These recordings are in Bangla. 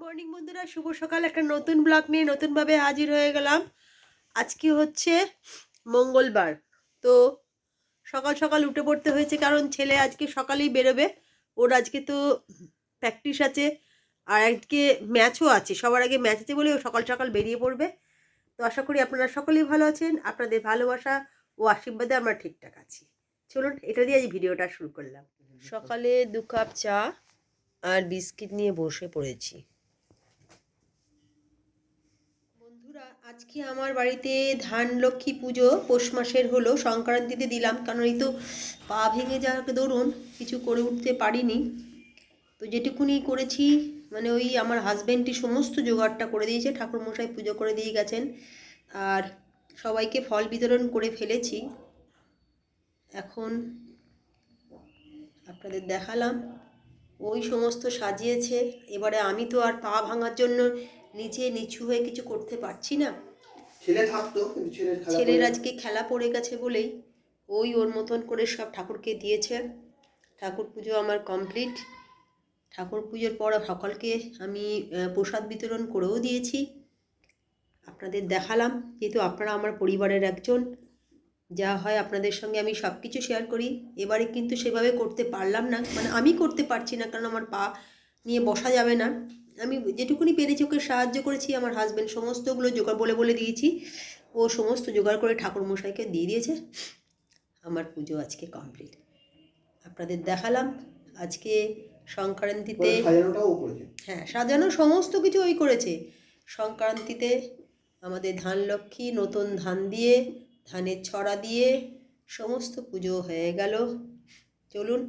মর্নিং বন্ধুরা, শুভ সকাল। একটা নতুন ব্লগ নিয়ে নতুনভাবে হাজির হয়ে গেলাম। আজকে হচ্ছে মঙ্গলবার। তো সকাল সকাল উঠে পড়তে হয়েছে, কারণ ছেলে আজকে সকালেই বেরোবে। ওর আজকে তো প্র্যাকটিস আছে, আর আজকে ম্যাচও আছে। সবার আগে ম্যাচ আছে বলে ও সকাল সকাল বেরিয়ে পড়বে। তো আশা করি আপনারা সকলেই ভালো আছেন। আপনাদের ভালোবাসা ও আশীর্বাদে আমরা ঠিকঠাক আছি। চলুন, এটা দিয়ে আজ ভিডিওটা শুরু করলাম। সকালে দু কাপ চা আর বিস্কিট নিয়ে বসে পড়েছি বন্ধুরা আজকে আমার বাড়িতে ধান লক্ষ্মী পুজো, পৌষ মাসের হলো, সংক্রান্তিতে দিলাম। কারণ এই তো পা ভেঙে যাওয়ার দরুন কিছু করে উঠতে পারিনি। তো যেটুকুনি করেছি মানে ওই আমার হাজব্যান্ডটি সমস্ত জোগাড়টা করে দিয়েছে ঠাকুর মশাই পুজো করে দিয়ে গেছেন। আর সবাইকে ফল বিতরণ করে ফেলেছি। এখন আপনাদের দেখালাম। ওই সমস্ত সাজিয়েছে। এবারে আমি তো আর পা ভাঙার জন্য নিচে নিচু হয়ে কিছু করতে পারছি না। ছেলে থাকতো কিন্তু ছেলের খেলা ছেলের আজকে খেলা পড়ে গেছে বলেই ওই ওর মতন করে সব ঠাকুরকে দিয়েছে। ঠাকুর পুজো আমার কমপ্লিট। ঠাকুর পুজোর পর সকলকে আমি প্রসাদ বিতরণ করেও দিয়েছি। আপনাদের দেখালাম যেহেতু আপনারা আমার পরিবারের একজন যা হয় আপনাদের সঙ্গে আমি সব কিছু শেয়ার করি। এবারে কিন্তু সেভাবে করতে পারলাম না। মানে আমি করতে পারছি না কারণ আমার পা নিয়ে বসা যাবে না। আমি যেটুকুনি পেরেছি ওকে সাহায্য করেছি আমার হাজব্যান্ড সমস্তগুলো জোগাড় বলে বলে দিয়েছি। ও সমস্ত জোগাড় করে ঠাকুর মশাইকে দিয়ে দিয়েছে। আমার পুজো আজকে কমপ্লিট আপনাদের দেখালাম আজকে সংক্রান্তিতে হ্যাঁ সাজানো সমস্ত কিছু ওই করেছে। সংক্রান্তিতে আমাদের ধান লক্ষ্মী নতুন ধান দিয়ে ধানের ছড়া দিয়ে সমস্ত পুজো হয়ে গেল। চলুন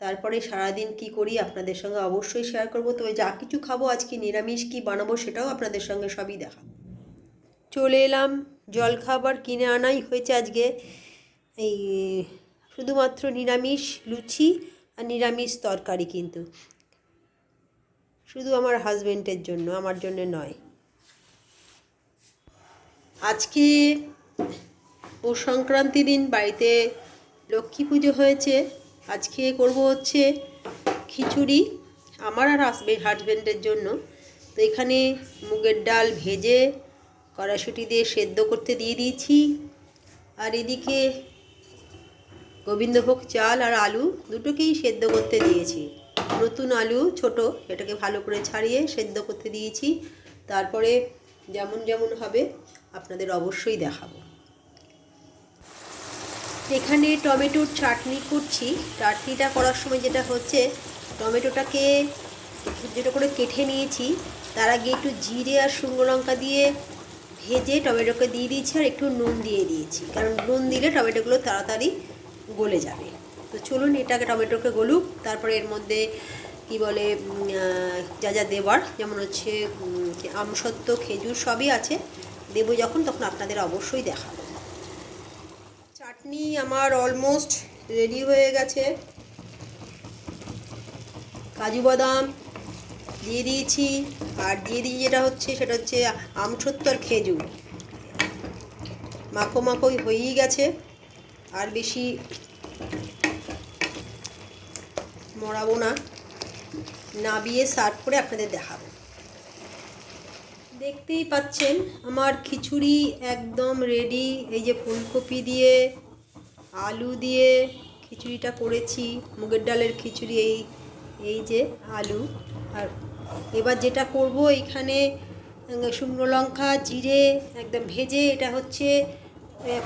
তারপরে সারাদিন কি করি আপনাদের সঙ্গে অবশ্যই শেয়ার করব। তবে যা কিছু খাব, আজকে নিরামিষ কি বানাবো সেটাও আপনাদের সঙ্গে সবই দেখাবো। চলে এলাম, জলখাবার কিনে আনাই হয়েছে আজকে। এই শুধুমাত্র নিরামিষ লুচি আর নিরামিষ তরকারি কিন্তু। শুধু আমার হাজবেন্ডের জন্য, আমার জন্য নয়। আজকে পৌষ সংক্রান্তি দিন, বাড়িতে লক্ষ্মী পুজো হয়েছে। আজকে করব হচ্ছে খিচুড়ি, আমার আর হাজবেন্ড হাজবেন্ডের জন্য। তো এখানে মুগের ডাল ভেজে কড়াশুটি দিয়ে সেদ্ধ করতে দিয়ে দিয়েছি। আর এদিকে গোবিন্দভোগ চাল আর আলু দুটোকেই সেদ্ধ করতে দিয়েছি। নতুন আলু, ছোট সেটাকে ভালো করে ছাড়িয়ে সেদ্ধ করতে দিয়েছি। তারপরে যেমন যেমন হবে, আপনাদের অবশ্যই দেখাবো। এখানে টমেটোর চাটনি করছি। চাটনিটা করার সময় যেটা হচ্ছে, টমেটোটাকে যেটা করে কেটে নিয়েছি। তার আগে একটু জিরে আর শুকনো লঙ্কা দিয়ে ভেজে টমেটোকে দিয়ে দিয়েছি আর একটু নুন দিয়ে দিয়েছি। কারণ নুন দিলে টমেটোগুলো তাড়াতাড়ি গলে যাবে। তো চলুন, এটাকে টমেটোকে গলুক। তারপরে এর মধ্যে কি বলে যা যা দেওয়ার যেমন হচ্ছে আমসত্ত্ব, খেজুর সবই আছে। দেবো যখন, তখন আপনাদের অবশ্যই দেখাবো। চাটনি আমার অলমোস্ট রেডি হয়ে গেছে। কাজু বাদাম দিয়ে দিয়েছি। আর দিয়ে দিই যেটা হচ্ছে, সেটা হচ্ছে আমসত্ত্ব আর খেজুর। মাখো মাখোই হয়েই গেছে। আর বেশি মরাবো না। নাবিয়ে সার্ভ করে আপনাদের দেখাবো। দেখতেই পাচ্ছেন, আমার খিচুড়ি একদম রেডি এই যে ফুলকপি দিয়ে আলু দিয়ে খিচুড়িটা করেছি, মুগের ডালের খিচুড়ি, এই এই যে আলু। আর এবার যেটা করব এইখানে শুকনো লঙ্কা, জিরে, একদম ভেজে এটা হচ্ছে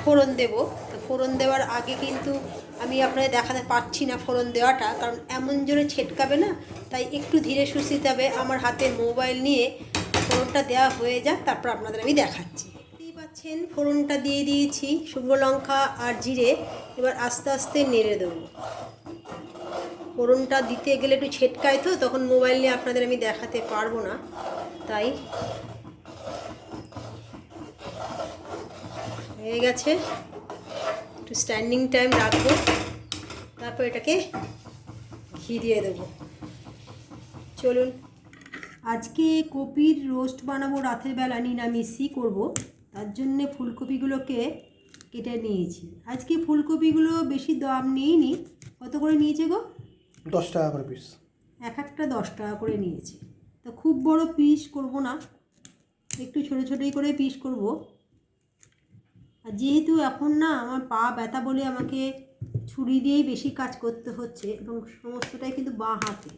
ফোড়ন দেব। তো ফোড়ন দেওয়ার আগে কিন্তু আমি আপনাদের দেখাতে পারছি না ফোড়ন দেওয়াটা, কারণ এমন জোরে ছেটকাবে না, তাই একটু ধীরে সুস্থিতে হবে। আমার হাতে মোবাইল নিয়ে ফোড়নটা দেওয়া হয়ে যাক, তারপর আপনাদের আমি দেখাচ্ছি। পাচ্ছেন, ফোড়নটা দিয়ে দিয়েছি, শুকনো লঙ্কা আর জিরে। এবার আস্তে আস্তে নেড়ে দেবো। ফোড়নটা দিতে গেলে একটু ছেটকায় তো, তখন মোবাইল নিয়ে আপনাদের আমি দেখাতে পারব না। তাই হয়ে গেছে। একটু স্ট্যান্ডিং টাইম রাখব। তারপর এটাকে ঘি দিয়ে দেবো। চলুন। আজকে কপির রোস্ট বানাবো রাতের বেলা, নিরামিষই করব। তার জন্যে ফুলকপিগুলোকে কেটে নিয়েছি। আজকে ফুলকপিগুলো বেশি দাম নিইনি। কত করে নিয়েছে গো? দশ টাকা করে পিস এক একটা দশ টাকা করে নিয়েছে। তো তা খুব বড় পিস করব না। একটু ছোটো ছোটোই করে পিস করব। আর যেহেতু এখন না আমার পা ব্যথা বলে আমাকে ছুরি দিয়েই বেশি কাজ করতে হচ্ছে এবং সমস্তটাই কিন্তু বাঁ হাতে।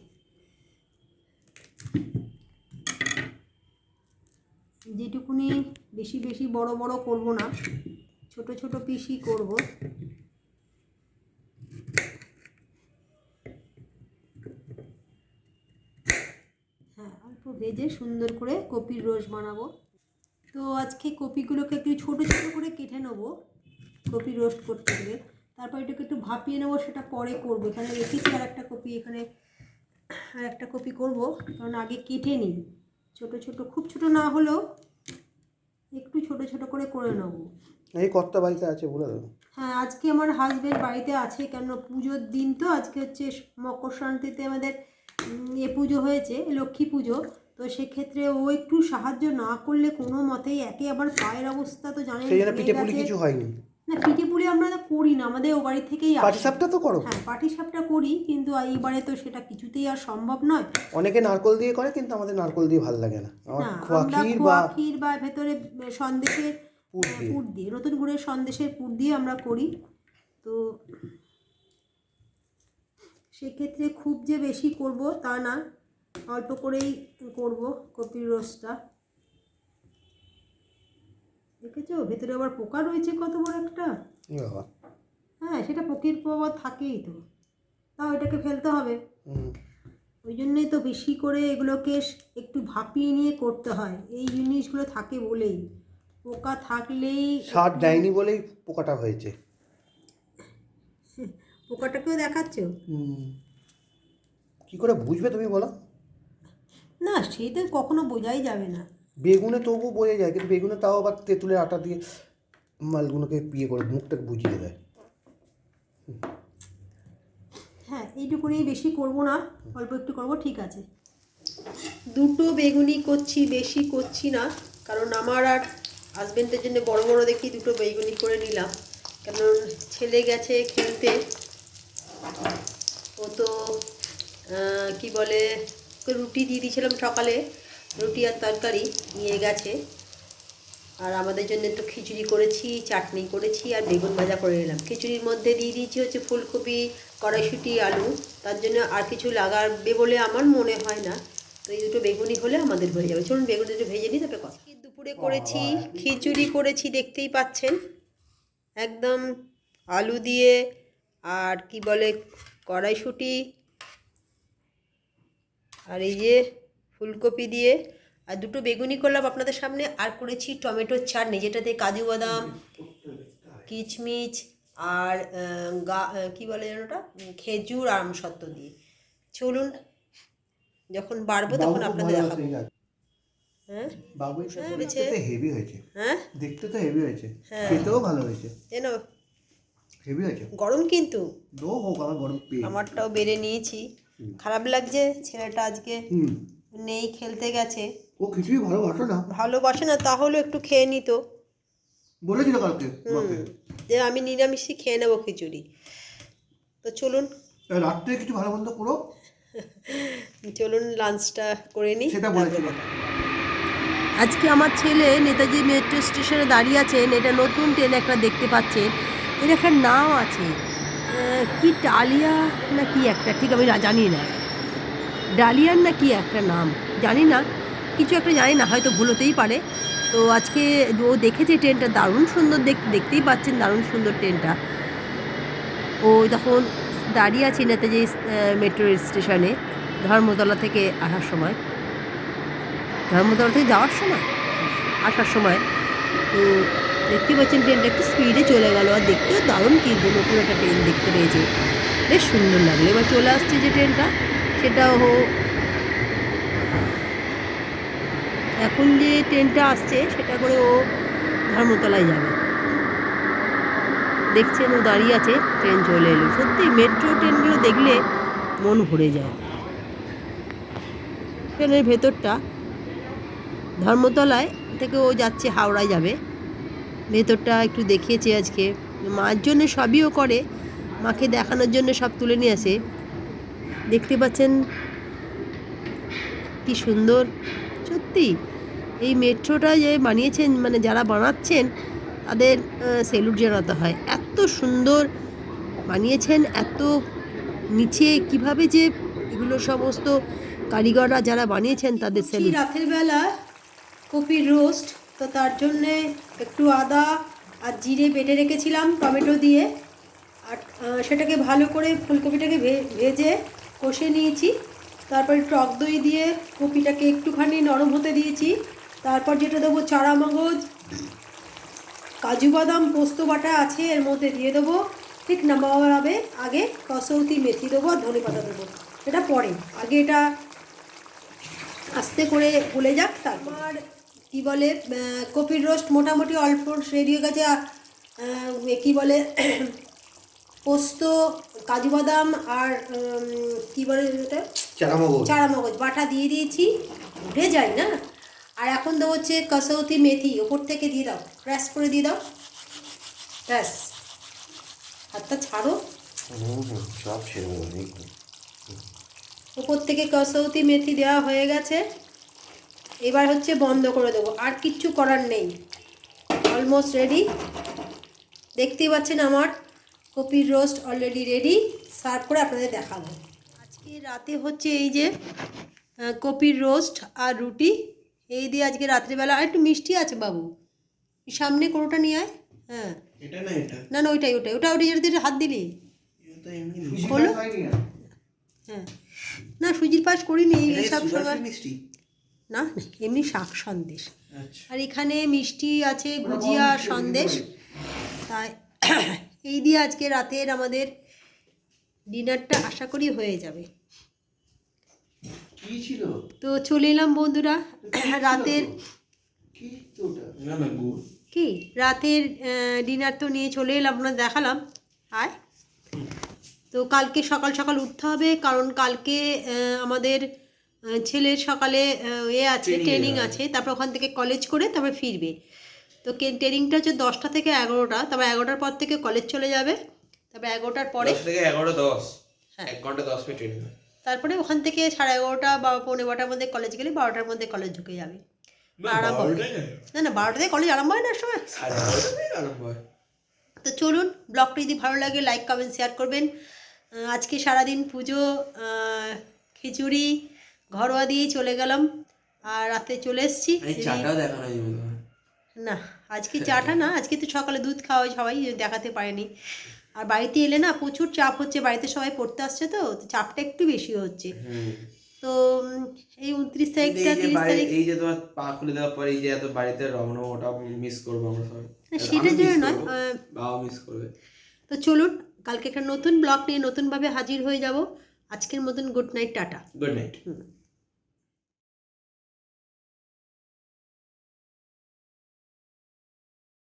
যেটুকুনি বেশি বেশি বড় বড় করব না, ছোট ছোট পিসই করব। হ্যাঁ অল্প ভেজে সুন্দর করে কপির রস বানাবো। তো আজকে কপিগুলোকে একটু ছোট ছোট করে কেটে নেব, কপি রোস্ট করতে গেলে। তারপর এটাকে একটু ভাপিয়ে নেব, সেটা পরে করব। এখানে রেখেছি আর একটা কপি, এখানে আর একটা কপি করব, কারণ আগে কেটে নিই। ছোট ছোট খুব ছোট না হলেও একটু ছোট ছোট করে করে নেব। এই কর্তা বাড়িতে আছে বলে দেবো। হ্যাঁ আজকে আমার হাজবেন্ড বাড়িতে আছে কেন পুজোর দিন তো আজকে হচ্ছে মকর সংক্রান্তিতে আমাদের এ পুজো হয়েছে লক্ষ্মী পুজো। তো সেক্ষেত্রে ও একটু সাহায্য না করলে কোনো মতেই একে আবার পায়ের অবস্থা তো জানেন সেই জন্য পিঠে পুলি কিছু হয়নি। না পিঠে পুলি আমরা তো করি না আমাদের ও বাড়ি থেকেই পাটি সাপটা তো করো। হ্যাঁ পাটি সাপটা করি কিন্তু এইবারে তো সেটা কিছুতেই আর সম্ভব নয়। অনেকে নারকল দিয়ে করে কিন্তু আমাদের নারকল দিয়ে ভালো লাগে না। খোয়া ক্ষীর বা ক্ষীর বা ভেতরে সন্দেশের পুর দিয়ে। নতুন গুড়ের সন্দেশের পুর দিয়ে আমরা করি। তো সেক্ষেত্রে খুব যে বেশি করব তা না অল্প করেই করব কপির রসটা দেখেছ? ভেতরে আবার পোকা রয়েছে কত বড় একটা। হ্যাঁ সেটা পকির পোকা থাকেই তো। তাও এটাকে ফেলতে হবে। ওই জন্যই তো বেশি করে এগুলোকে একটু ভাপিয়ে নিয়ে করতে হয়। এই জিনিসগুলো থাকে বলেই। পোকা থাকলেই সার দেয়নি বলেই পোকাটা হয়েছে। পোকাটাকেও দেখাচ্ছ। কি করে বুঝবে তুমি বলো? না সেই তো কখনো বোঝাই যাবে না। বেগুনে তবু বোঝা যায় কিন্তু বেগুনে তাও আবার তেঁতুলের আটা দিয়ে মালগুলোকে বিয়ে করে মুখটাকে বুঝিয়ে দেয়। হ্যাঁ এইটুকুনি বেশি করব না অল্প একটু করব ঠিক আছে। দুটো বেগুনি করছি বেশি করছি না কারণ আমার আর হাজবেন্ডের জন্য বড় বড় দেখি দুটো বেগুনি করে নিলাম। কারণ ছেলে গেছে খেলতে ও তো আহ, কি বলে ওকে রুটি দিয়ে দিয়েছিলাম সকালে। রুটি আর তরকারি নিয়ে গেছে। আর আমাদের জন্য একটু খিচুড়ি করেছি চাটনি করেছি আর বেগুন ভাজা করে নিলাম। খিচুড়ির মধ্যে দিয়ে দিয়েছি হচ্ছে ফুলকপি কড়াইশুঁটি আলু। তার জন্য আর কিছু লাগাবে বলে আমার মনে হয় না। তো এই দুটো বেগুনি হলে আমাদের হয়ে যাবে। চলুন বেগুন দুটো ভেজে নিই তারপরে কথা দুপুরে করেছি খিচুড়ি করেছি দেখতেই পাচ্ছেন। একদম আলু দিয়ে আর কি বলে কড়াইশুঁটি। আর এই যে ফুলকপি দিয়ে আর দুটো বেগুনি করলাম আপনাদের সামনে। আর করেছি টমেটোর চাটনি যেটাতে কাজু বাদাম কিচমিচ আর গা কী বলে যেন ওটা? খেজুর আর আমসত্ত্ব দিয়ে। চলুন যখন বাড়বো তখন আপনাদের দেখাবো। হ্যাঁ? হ্যাঁ, হয়েছে। হেভি হয়েছে। হ্যাঁ? দেখতে তো হেভি হয়েছে। হ্যাঁ। খেতেও ভালো হয়েছে। হেভি হয়েছে? গরম কিন্তু। আমারটাও বেড়ে নিয়েছি। খারাপ লাগছে ছেলেটা আজকে। হুম। নেই খেলতে গেছে। ও কিছুই ভালোবাসে না? ভালোবাসে না তাহলেও একটু খেয়ে নিত। বলেছিল কালকে হুম যে আমি নিরামিষই খেয়ে নেব খিচুড়ি। তো চলুন। রাত্রে কিছু ভালো মন্দ করো? চলুন লাঞ্চটা করে নিই সেটা বলেছিল। আজকে আমার ছেলে নেতাজি মেট্রো স্টেশনে দাঁড়িয়ে আছেন এটা নতুন ট্রেন একটা দেখতে পাচ্ছেন এর একটা নাম আছে। কি টালিয়া না কি একটা? ঠিক আমি জানি না। ডালিয়ার না কি একটা নাম? জানি না। কিছু একটা জানি না, হয়তো ভুল হতেই পারে। তো আজকে ও দেখেছে ট্রেনটা, দারুণ সুন্দর দেখ, দেখতেই পাচ্ছেন দারুণ সুন্দর ট্রেনটা। ও তখন দাঁড়িয়ে আছে নেতাজি মেট্রো স্টেশনে, ধর্মতলা থেকে আসার সময়। ধর্মতলা থেকে যাওয়ার সময়? আসার সময়। তো দেখতে পাচ্ছেন ট্রেনটা একটু স্পিডে চলে গেল। আর দেখতেও দারুণ কিন্তু নতুন একটা ট্রেন দেখতে পেয়েছে। বেশ সুন্দর লাগল। এবার চলে আসছে যে ট্রেনটা। সেটাও হো- এখন যে ট্রেনটা আসছে, সেটা করে ও ধর্মতলায় যাবে। দেখছেন ও দাঁড়িয়ে আছে, ট্রেন চলে এলো। সত্যি মেট্রো ট্রেনগুলো দেখলে মন ভরে যায়। ট্রেনের ভেতরটা ধর্মতলায় থেকে ও যাচ্ছে, হাওড়ায় যাবে। ভেতরটা একটু দেখিয়েছে আজকে। মার জন্য সবই ও করে, মাকে দেখানোর জন্য সব তুলে নিয়ে আসে। দেখতে পাচ্ছেন কি সুন্দর। সত্যি এই মেট্রোটা যে বানিয়েছেন মানে যারা বানাচ্ছেন তাদের সেলুট জানাতে হয়। এত সুন্দর বানিয়েছেন এত নিচে কীভাবে যে এগুলো সমস্ত কারিগররা যারা বানিয়েছেন তাদের সেলুট রাতের বেলা কপির রোস্ট তো তার জন্যে একটু আদা আর জিরে বেটে রেখেছিলাম টমেটো দিয়ে। আর সেটাকে ভালো করে ফুলকপিটাকে ভে- ভেজে কষে নিয়েছি, তারপরে টক দই দিয়ে কপিটাকে একটুখানি নরম হতে দিয়েছি, তারপর যেটা দেবো চারা মগজ, কাজু বাদাম, পোস্ত বাটা আছে, এর মধ্যে দিয়ে দেবো, ঠিক নামাবার আগে আগে কসৌতি মেথি দেবো আর ধনে পাতা দেবো, এটা পরে, আগে এটা আস্তে করে গলে যাক, তারপর কি বলে কপির রোস্ট মোটামুটি অল্প রেডি হয়ে গেছে কি বলে পোস্ত কাজু বাদাম আর কি বলে ওটা? চারা মগজ চারা বাটা দিয়ে দিয়েছি উঠে যায় না? আর এখন তো হচ্ছে কসৌতি মেথি ওপর থেকে দিয়ে দাও। ক্র্যাশ করে দিয়ে দাও। ব্যাস। হাতটা ছাড়ো। সব ওপর থেকে কসৌতি মেথি দেওয়া হয়ে গেছে। এবার হচ্ছে বন্ধ করে দেবো। আর কিচ্ছু করার নেই। অলমোস্ট রেডি দেখতেই পাচ্ছেন আমার কপির রোস্ট অলরেডি রেডি সার্ভ করে আপনাদের দেখাবো। আজকে রাতে হচ্ছে এই যে কপির রোস্ট আর রুটি এই দিয়ে আজকে রাত্রিবেলা আর একটু মিষ্টি আছে বাবু। সামনে কোনোটা নিয়ে আয় হ্যাঁ। না না না ওইটাই ওটাই ওটা ওটা যেটা দিয়ে হাত দিলি হলো? হ্যাঁ। না সুজির পাশ করিনি এইসব না না, এমনি শাক সন্দেশ। আচ্ছা। আর এখানে মিষ্টি আছে গুজিয়া সন্দেশ। তাই এই দিয়ে আজকে রাতের আমাদের ডিনারটা আশা করি হয়ে যাবে। তো চলে এলাম বন্ধুরা রাতের কি রাতের ডিনার তো নিয়ে চলে এলাম আপনার দেখালাম। আয় তো কালকে সকাল সকাল উঠতে হবে কারণ কালকে আমাদের ছেলের সকালে এ আছে ট্রেনিং। আছে তারপর ওখান থেকে কলেজ করে তারপর ফিরবে। তো ট্রেনিংটা হচ্ছে দশটা থেকে এগারোটা তারপর এগারোটার পর থেকে কলেজ চলে যাবে তারপর এগারোটার পরে থেকে এগারো দশ। হ্যাঁ। এক ঘণ্টা দশ মিনিট ট্রেনিং তারপরে ওখান থেকে সাড়ে এগারোটা বা পৌনে বারোটার মধ্যে কলেজ গেলে বারোটার মধ্যে কলেজ ঢুকে যাবে। হবে না। না বারোটা থেকে কলেজ আরম্ভ হয় না সময় আরম্ভ হয়। তো চলুন ব্লগটা যদি ভালো লাগে লাইক কমেন্ট শেয়ার করবেন। আজকে সারাদিন পুজো খিচুড়ি ঘরোয়া দিয়েই চলে গেলাম। আর রাতে চলে এসেছি। এই চাটাও দেখানো না আজকে চাটা না আজকে তো সকালে দুধ খাওয়া সবাই দেখাতে পারেনি। আর বাড়িতে এলে না প্রচুর চাপ হচ্ছে বাড়িতে সবাই পড়তে আসছে তো চাপটা একটু বেশি হচ্ছে। তো এই উনত্রিশ তারিখটা তিরিশ তারিখ এই যে তোমার পা খুলে দেওয়ার পরে এই যে এত বাড়িতে রমনা ওটা মিস করব আমরা সবাই। সেটার জন্য নয় বাবা মিস করবে। তো চলুন কালকে একটা নতুন ব্লগ নিয়ে নতুনভাবে হাজির হয়ে যাব। আজকের মতন good night tata. Good night.